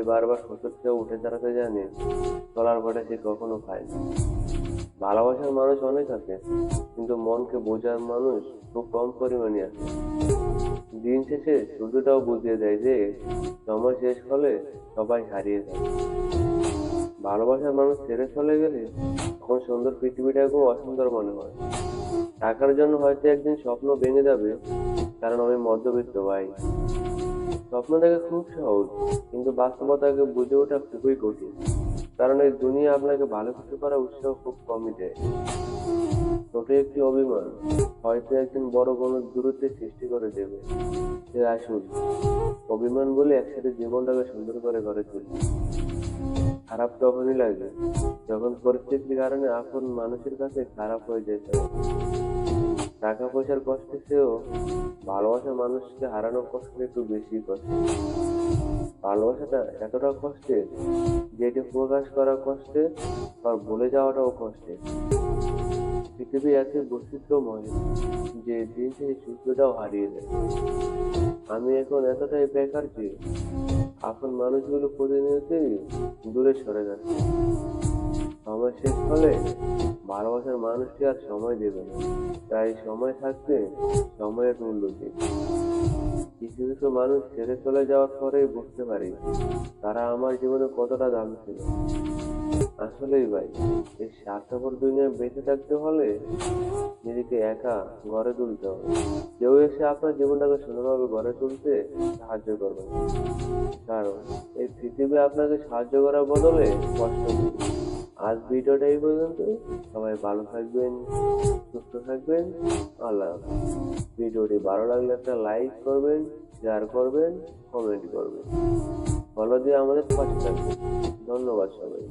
যে বারবার হোঁচট উঠে দাঁড়াতে জানে, চলার পরে সে কখনো খায় না। ভালোবাসার মানুষ অনেক আছে, কিন্তু মনকে বোঝার মানুষ খুব কম পরিমাণে আছে। দিন শেষে শুধুটাও বুঝিয়ে দেয় যে, সময় শেষ হলে সবাই হারিয়ে যায়। ভালোবাসার মানুষ ছেড়ে চলে গেলে তখন সুন্দর পৃথিবীটাকেও অসুন্দর মনে হয়। টাকার জন্য হয়তো একদিন স্বপ্ন ভেঙে যাবে, কারণ আমি মধ্যবিত্ত ভাই। স্বপ্ন দেখা খুব সহজ, কিন্তু বাস্তবতাকে বুঝে ওঠা খুবই কঠিন। কারণ এই দুনিয়া আপনাকে ভালো কিছু করার উৎসাহ খুব কমই দেয়। ছোট একটি অভিমান, হয়তো একদিন বড় কোনো দূরত্বের সৃষ্টি করে দেবে। যে আসুন, অভিমান বলে একসাথে জীবনটাকে সুন্দর করে গড়ে তুলি। খারাপ তখনই লাগে, যখন পরিস্থিতির কারণে আপন মানুষের কাছে খারাপ হয়ে যেতে। টাকা পয়সার কষ্টের চেয়েও ভালোবাসা মানুষকে হারানোর কষ্ট একটু বেশি কষ্ট ভালোবাসাটা এতটা কষ্টের যে এটি প্রকাশ করা কষ্টে আর ভুলে যাওয়াটাও কষ্টে। পৃথিবী এত বৈচিত্র্যময় যে দিন সেই সূর্যটাও হারিয়ে যায়। আমি এখন এতটাই বেকার যে আপন মানুষগুলো প্রতিনিয়তই দূরে সরে যাচ্ছে। সময় শেষ হলে ভালোবাসার মানুষটি আর সময় দেবে না। তাই সময় থাকতে সময়ের মূল্য দিন। কিছু কিছু মানুষ ছেড়ে চলে যাওয়ার পরেই বুঝতে পারি তারা আমার জীবনে কতটা দাম ছিল। আসলেই ভাই, এই স্বার্থপর দুনিয়ায় বেঁচে থাকতে হলে নিজেকে একা গড়ে তুলতে হবে। কেউ এসে আপনার জীবনটাকে সুন্দরভাবে গড়ে তুলতে সাহায্য করবে কারণ এই পৃথিবী আপনাকে সাহায্য করার বদলে কষ্ট আজ ভিডিওটা এই পর্যন্ত সবাই ভালো থাকবেন, সুস্থ থাকবেন। আল্লাহ। ভিডিওটি ভালো লাগলে একটা লাইক করবেন, শেয়ার করবেন, কমেন্ট করবেন। ভালো দিয়ে আমাদের পাশে থাকবেন। ধন্যবাদ সবাই